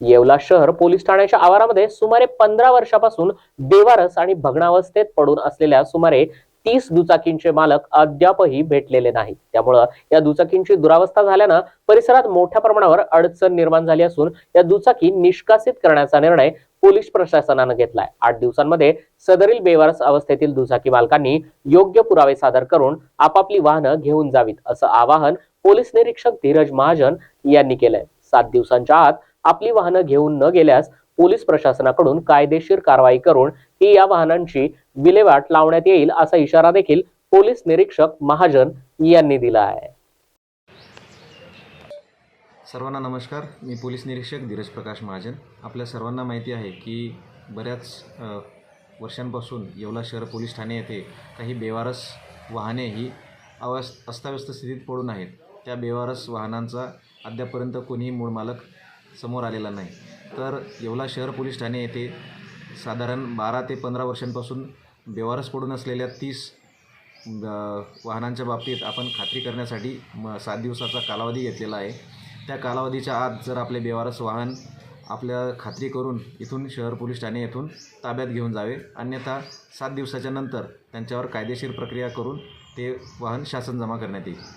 येवला शहर पोलीस ठाण्याच्या आवारामध्ये सुमारे पंधरा वर्षापासून बेवारस आणि भग्नावस्थेत पडून असलेल्या सुमारे तीस दुचाकींचे मालक अद्यापही भेटलेले नाहीत. त्यामुळं या दुचाकींची दुरावस्था झाल्यानं परिसरात मोठ्या प्रमाणावर अडचण निर्माण झाली असून या दुचाकी निष्कासित करण्याचा निर्णय पोलीस प्रशासनानं घेतलाय. आठ दिवसांमध्ये सदरील बेवारस अवस्थेतील दुचाकी मालकांनी योग्य पुरावे सादर करून आपापली वाहनं घेऊन जावीत असं आवाहन पोलीस निरीक्षक धीरज महाजन यांनी केलंय. सात दिवसांच्या आत आपली वाहनं घेऊन न गेल्यास पोलीस प्रशासनाकडून कायदेशीर कारवाई करून ही या वाहनांची विल्हेवाट लावण्यात येईल असा इशारा देखील पोलीस निरीक्षक महाजन यांनी दिला आहे. सर्वांना नमस्कार. मी पोलीस निरीक्षक धीरज प्रकाश महाजन. आपल्या सर्वांना माहिती आहे की बऱ्याच वर्षांपासून येवला शहर पोलीस ठाणे येथे काही बेवारस वाहने ही अवस् अस्ताव्यस्त स्थितीत पडून आहेत. त्या बेवारस वाहनांचा अद्यापर्यंत कोणीही मूळ मालक समोर आलेला नाही. तर येवला शहर पोलीस ठाणे येथे साधारण बारा ते पंधरा वर्षांपासून बेवारस पडून असलेल्या तीस वाहनांच्या बाबतीत आपण खात्री करण्यासाठी म सात दिवसाचा कालावधी घेतलेला आहे. त्या कालावधीच्या आत जर आपले बेवारस वाहन आपल्या खात्री करून इथून शहर पोलीस ठाणे येथून ताब्यात घेऊन जावे. अन्यथा सात दिवसाच्या नंतर त्यांच्यावर कायदेशीर प्रक्रिया करून ते वाहन शासन जमा करण्यात येईल.